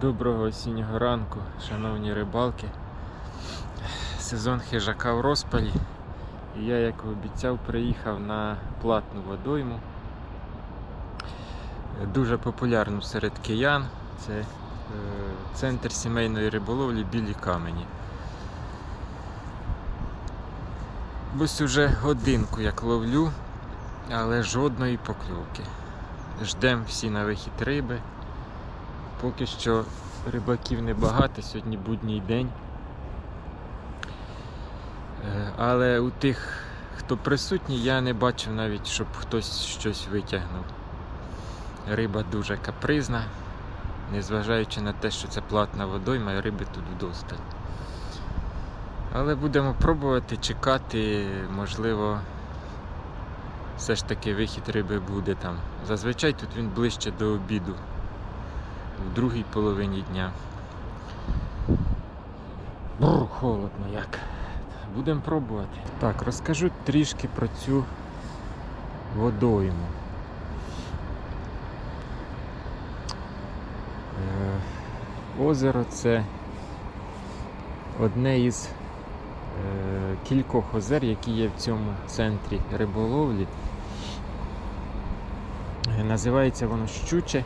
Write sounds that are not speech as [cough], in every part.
Доброго осіннього ранку, шановні рибалки. Сезон хижака в розпалі. І я, як обіцяв, приїхав на платну водойму. Дуже популярну серед киян. Це е, центр сімейної риболовлі Білі Камені. Ось уже годинку як ловлю, але жодної покльовки. Ждемо всі на вихід риби. Поки що рибаків небагато, сьогодні будній день. Е, Але у тих, хто присутній, я не бачив навіть, щоб хтось щось витягнув. Риба дуже капризна, незважаючи на те, що це платна водойма, риби тут вдосталь. Але будемо пробувати чекати, можливо, все ж таки вихід риби буде там. Зазвичай тут він ближче до обіду в другій половині дня. Бррр, холодно як. Будемо пробувати. Так, розкажу трішки про цю водойму. Е, Озеро це одне із е, кількох озер, які є в цьому центрі риболовлі. Е, Називається воно Щуче.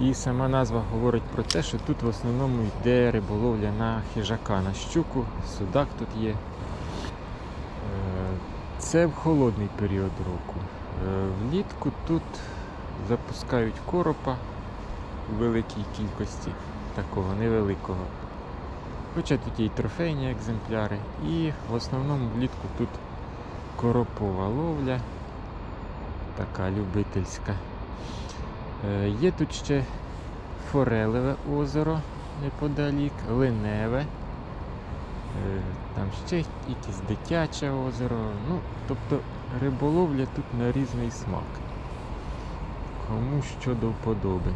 І сама назва говорить про те, що тут в основному йде риболовля на хижака, на щуку, судак тут є. Е, Це в холодний період року. Е, Влітку тут запускають коропа у великій кількості, такого невеликого. Хоча тут є і трофейні екземпляри. І в основному влітку тут коропова ловля, така любительська. Е, Є тут ще Форелеве озеро неподалік, Линеве. Е, Там ще якесь дитяче озеро. Ну, тобто риболовля тут на різний смак. Кому що до вподоби.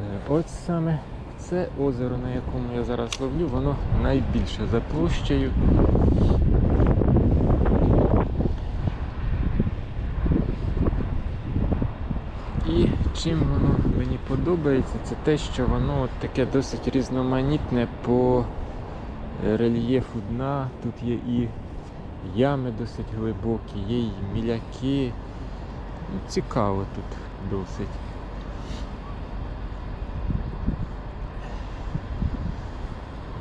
Е, От саме це озеро, на якому я зараз ловлю, воно найбільше за площею. І чим воно мені подобається, це те, що воно таке досить різноманітне по е, рельєфу дна. Тут є і ями досить глибокі, є і міляки. Ну, Цікаво тут досить.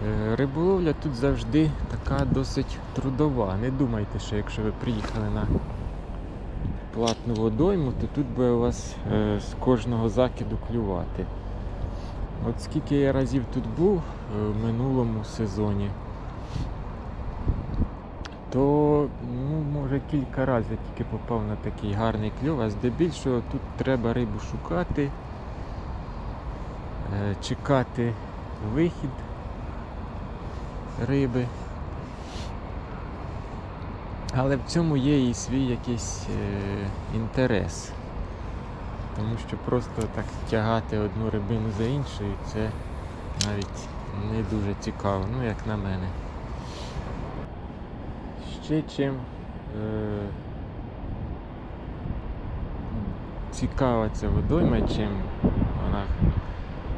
Е, Риболовля тут завжди така досить трудова. Не думайте, що якщо ви приїхали на платну водойму, то тут буде у вас е, з кожного закиду клювати. От скільки я разів тут був е, в минулому сезоні, то ну, може кілька разів тільки попав на такий гарний кльов, а здебільшого тут треба рибу шукати, е, чекати вихід риби. Але в цьому є і свій якийсь е, інтерес. Тому що просто так тягати одну рибину за іншою, це навіть не дуже цікаво, ну як на мене. Ще чим е, цікава ця водойма, чим вона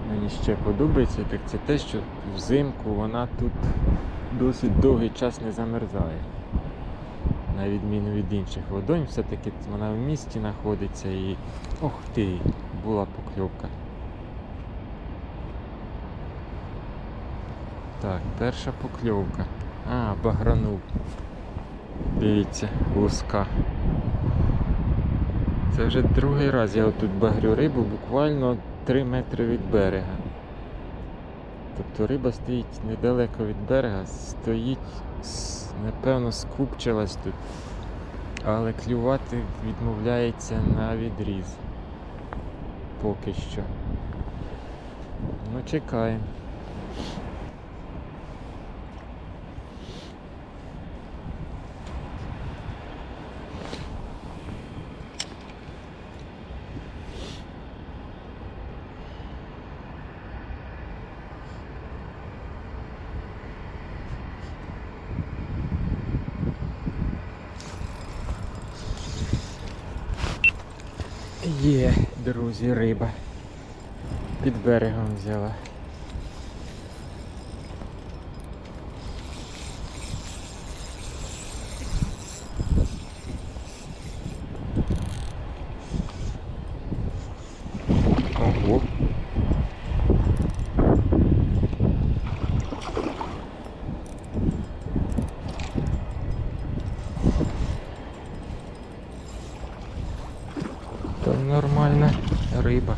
мені ще подобається, так це те, що взимку вона тут досить довгий час не замерзає на відміну від інших водойм, все-таки вона в місті знаходиться і... Ох ти, була покльовка. Так, перша покльовка. А, багранув. Дивіться, луска. Це вже другий раз я отут багрю рибу буквально 3 метри від берега. Тобто риба стоїть недалеко від берега, стоїть, напевно, скупчилась тут, але клювати відмовляється на відріз. Поки що. Ну, чекаємо. Є, друзі, риба. Під берегом взяла. Там нормальна риба.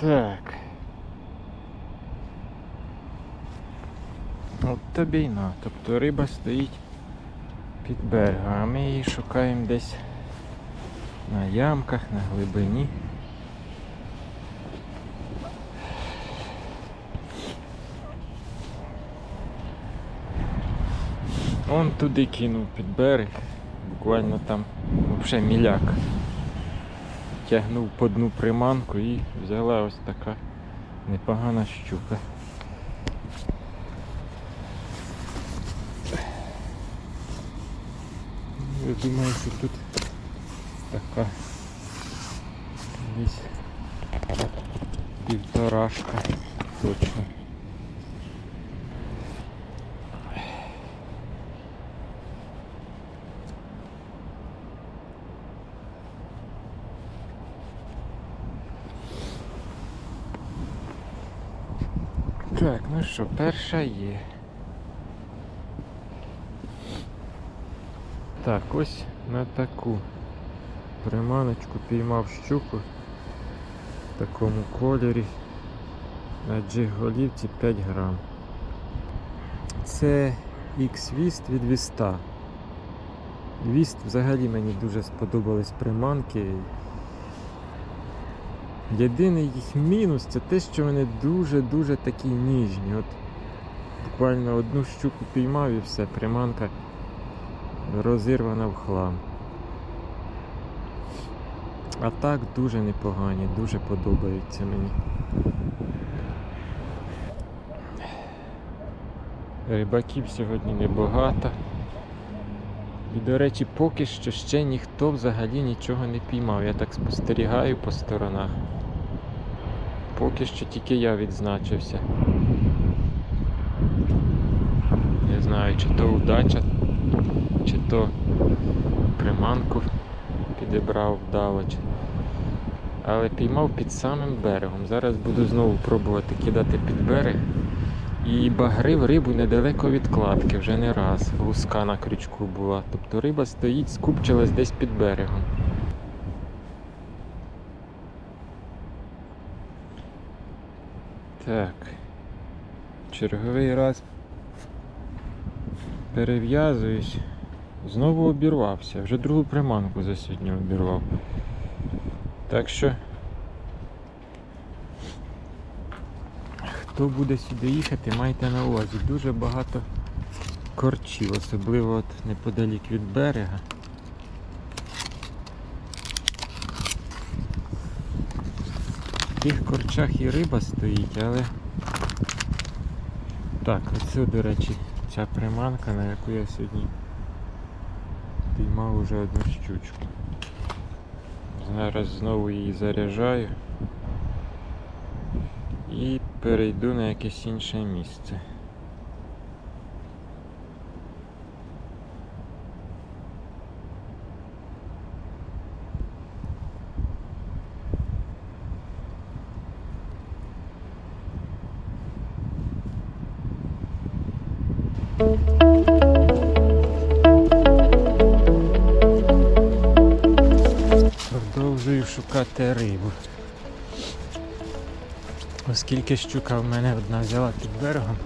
Так. Тобі. Тобто риба стоїть під берегом, а ми її шукаємо десь на ямках, на глибині. Он туди кинув під берег, буквально там взагалі міляк. Тягнув по дну приманку і взяла ось така непогана щука. Я думаю, що тут така десь півторашка точно. Так, ну що, перша є. Так, ось на таку приманочку піймав щуку в такому кольорі на джиголівці 5 грам. Це X-Віст від Віста. Віст взагалі мені дуже сподобались приманки. Єдиний їх мінус це те, що вони дуже-дуже такі ніжні. От буквально одну щуку піймав і все, приманка розірвана в хлам. А так дуже непогані, дуже подобаються мені. Рибаків сьогодні небагато. І, до речі, поки що ще ніхто взагалі нічого не піймав. Я так спостерігаю по сторонах. Поки що тільки я відзначився. Не знаю, чи то удача, чи то приманку підібрав вдало. Чи... Але піймав під самим берегом. Зараз буду знову пробувати кидати під берег. І багрив рибу недалеко від кладки, вже не раз. Луска на крючку була. Тобто риба стоїть, скупчилась десь під берегом. Так. Черговий раз перев'язуюсь. Знову обірвався. Вже другу приманку за сьогодні обірвав. Так що. Хто буде сюди їхати, майте на увазі. Дуже багато корчів, особливо от неподалік від берега. В тих корчах і риба стоїть, але... Так, оце, до речі, ця приманка, на яку я сьогодні піймав уже одну щучку. Зараз знову її заряджаю і перейду на якесь інше місце. Оскільки щука в мене одна взяла під берегом,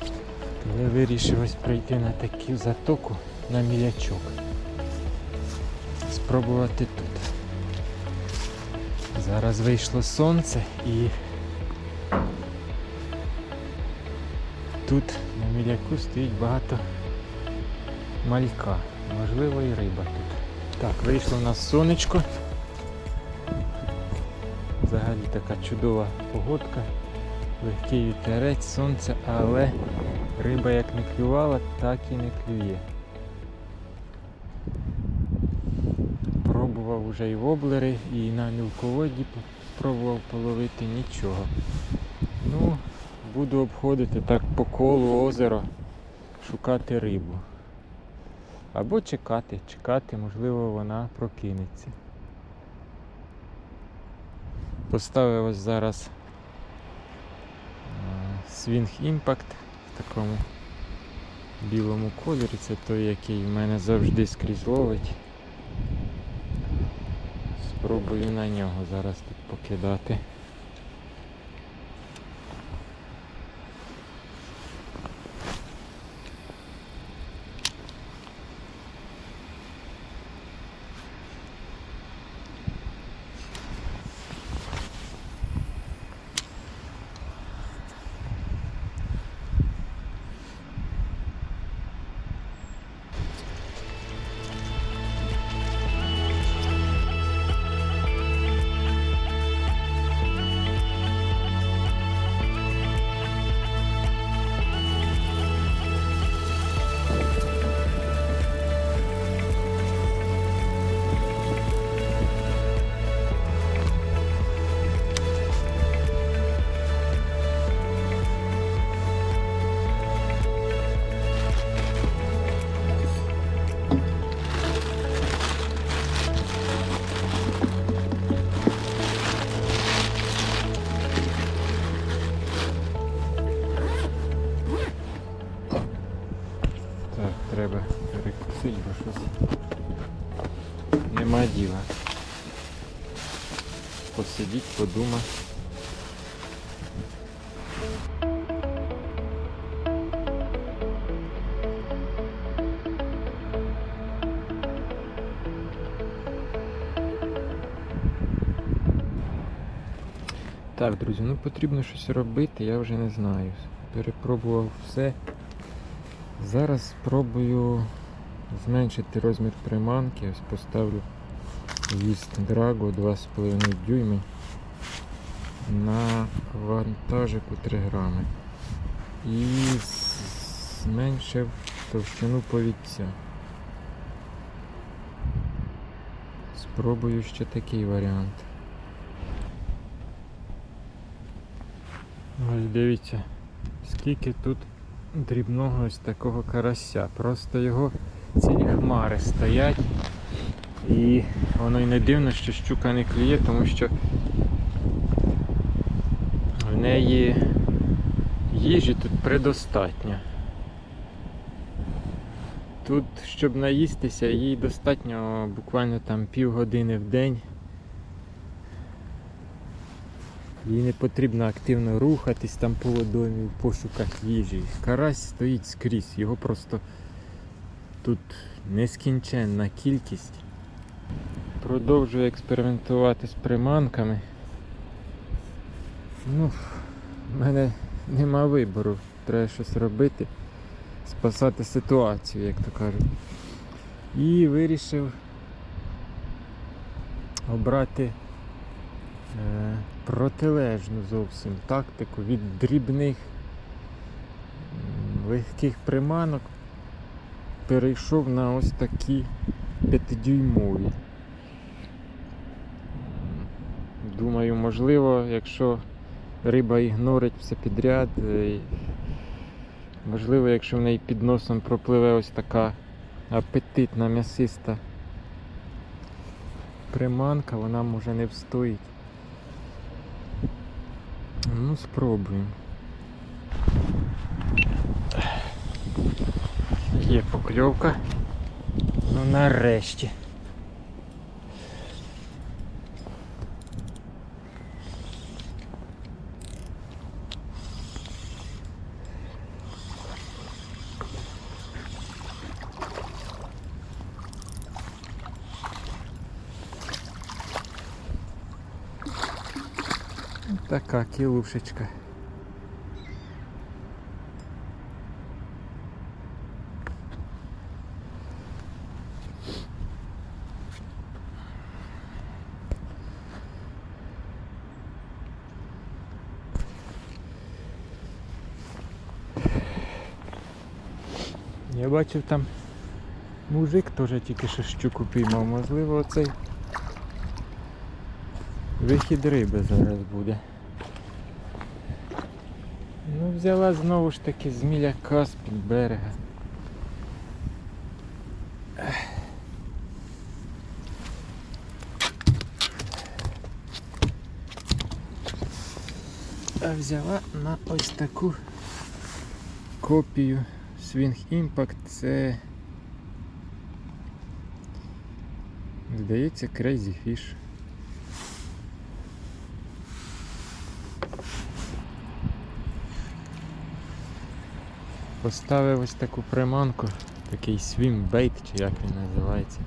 то я вирішив ось прийти на таку затоку на мілячок. Спробувати тут. Зараз вийшло сонце і тут на міляку стоїть багато малька. Можливо і риба тут. Так, вийшло у нас сонечко. Така чудова погодка. Легкий вітерець, сонце, але риба як не клювала, так і не клює. Пробував уже і воблери, і на мілководді пробував половити нічого. Ну, буду обходити так по колу озера, шукати рибу. Або чекати, чекати, можливо, вона прокинеться. Поставив ось зараз е, Swing Impact в такому білому кольорі. Це той, який в мене завжди скрізь ловить. Спробую на нього зараз тут покидати. Посидіть, подумати. Так, друзі, ну потрібно щось робити, я вже не знаю. Перепробував все. Зараз спробую зменшити розмір приманки. Ось поставлю віст Drago 2,5 дюйми на вантажику 3 грами. І зменшив товщину повідця. Спробую ще такий варіант. Ось дивіться, скільки тут дрібного ось такого карася. Просто його цілі хмари стоять. І воно й не дивно, що щука не клює, тому що в неї їжі тут предостатньо. Тут, щоб наїстися, їй достатньо буквально там півгодини в день. Їй не потрібно активно рухатись там по водоймі в пошуках їжі. Карась стоїть скрізь, його просто тут нескінченна кількість. Продовжую експериментувати з приманками. Ну, в мене нема вибору. Треба щось робити, спасати ситуацію, як то кажуть. І вирішив обрати е, протилежну зовсім тактику від дрібних легких приманок перейшов на ось такі п'ятидюймові. М, Думаю, можливо, якщо риба ігнорить все підряд, е, і, можливо, якщо в неї під носом пропливе ось така апетитна м'ясиста приманка, вона може не встоїть. Ну, спробуємо. Є покльовка. Ну нарешті. Така кілушечка. Я бачив там мужик теж тільки що щуку піймав, можливо оцей вихід риби зараз буде. Взяла знову ж таки зміляка з-під берега. А взяла на ось таку копію Swing Impact. Це здається Crazy Fish. Поставив ось таку приманку, такий bait, чи як він називається.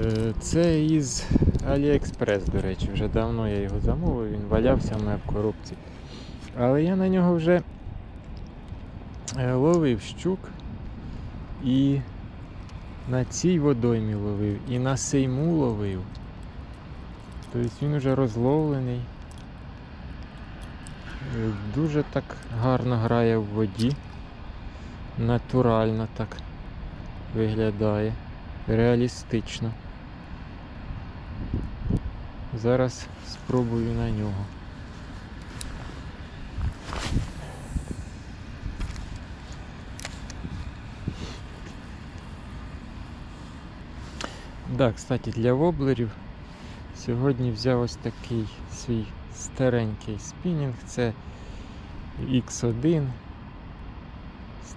Е, Це із AliExpress, до речі, вже давно я його замовив, він валявся в мене в коробці. Але я на нього вже е, ловив щук і на цій водоймі ловив, і на сейму ловив. Тобто він вже розловлений. Е, Дуже так гарно грає в воді. Натурально так виглядає. Реалістично. Зараз спробую на нього. Да, кстати, для воблерів сьогодні взяв ось такий свій старенький спінінг. Це X1 з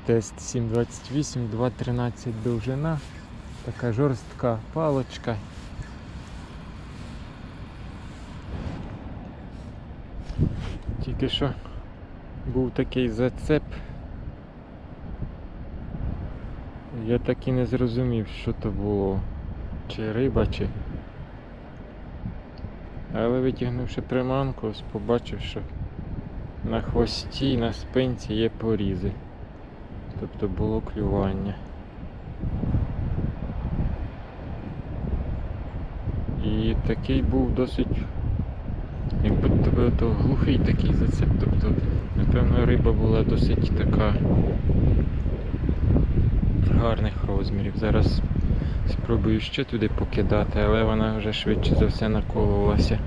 тест 728, 2.13 довжина. Така жорстка палочка. Тільки що був такий зацеп. Я так і не зрозумів, що то було. Чи риба, чи. Але витягнувши приманку, побачив, що на хвості на спинці є порізи. Тобто було клювання. І такий був досить, як будто би то глухий такий зацеп. Тобто, напевно, риба була досить така гарних розмірів. Зараз спробую ще туди покидати, але вона вже швидше за все накололася.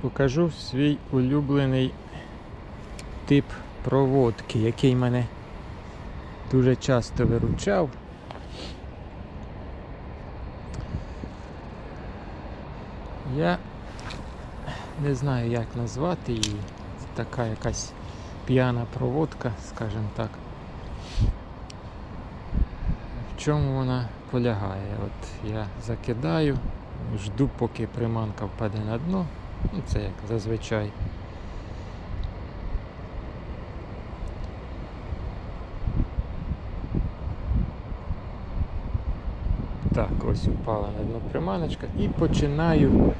Покажу свій улюблений тип проводки, який мене дуже часто виручав. Я не знаю, як назвати її. Це така якась п'яна проводка, скажімо так. В чому вона полягає? От я закидаю, жду, поки приманка впаде на дно. Ну, це як зазвичай. Так, ось упала на дно приманочка і починаю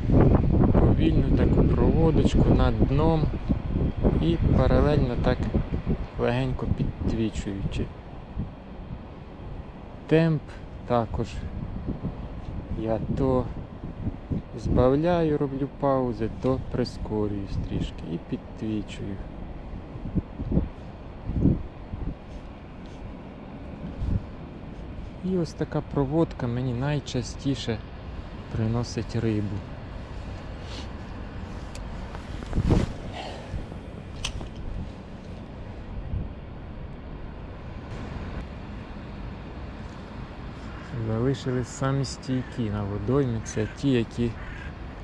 повільну таку проводочку над дном і паралельно так легенько підтвічуючи. Темп також я то збавляю, роблю паузи, то прискорюю трішки і підтвічую. І ось така проводка мені найчастіше приносить рибу. Залишились самі стійкі на водоймі, це ті, які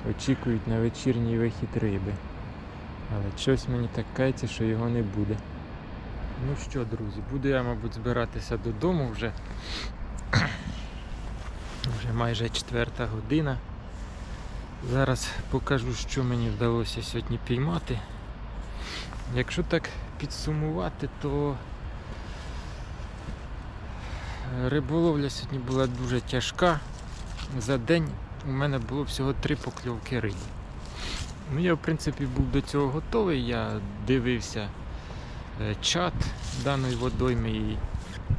очікують на вечірній вихід риби. Але щось мені так кається, що його не буде. Ну що, друзі, буду я, мабуть, збиратися додому вже. Вже майже четверта година. Зараз покажу, що мені вдалося сьогодні піймати. Якщо так підсумувати, то риболовля сьогодні була дуже тяжка. За день у мене було всього три покльовки риби. Ну, я, в принципі, був до цього готовий. Я дивився е, чат даної водойми і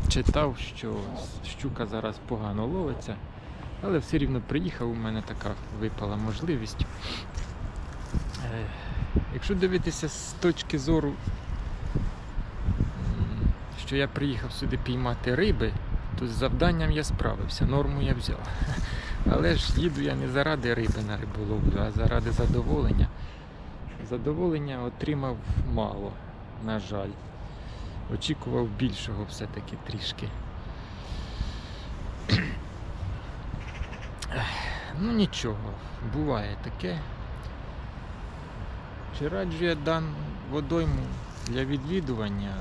читав, що щука зараз погано ловиться, але все рівно приїхав, у мене така випала можливість. Е, Якщо дивитися з точки зору що я приїхав сюди піймати риби, то з завданням я справився, норму я взяв. [laughs] Але ж їду я не заради риби на риболовлю, а заради задоволення. Задоволення отримав мало, на жаль. Очікував більшого все-таки трішки. Ну нічого, буває таке. Чи раджу я дан водойму для відвідування?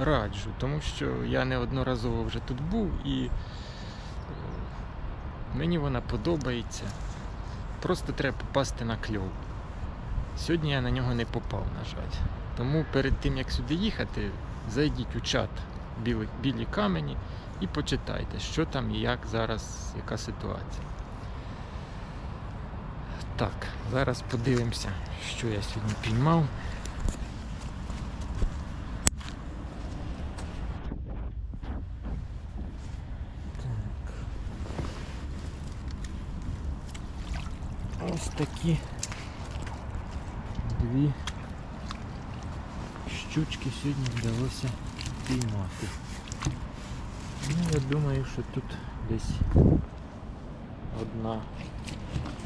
Раджу, тому що я неодноразово вже тут був і е, мені вона подобається. Просто треба попасти на кльов. Сьогодні я на нього не попав, на жаль. Тому перед тим як сюди їхати, зайдіть у чат білі, білі камені і почитайте, що там і як зараз, яка ситуація. Так, зараз подивимося, що я сьогодні піймав. Так. Ось такі дві щучки сьогодні вдалося піймати. Ну, я думаю, що тут десь одна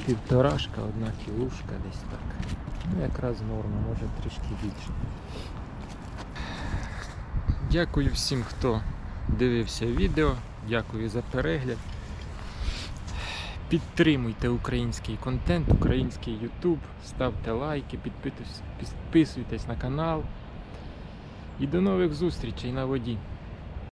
півторашка, одна кілушка десь так. Ну, якраз норма, може трішки більше. Дякую всім, хто дивився відео. Дякую за перегляд. Підтримуйте український контент, український YouTube, ставте лайки, підписуйтесь, на канал. І до нових зустрічей на воді.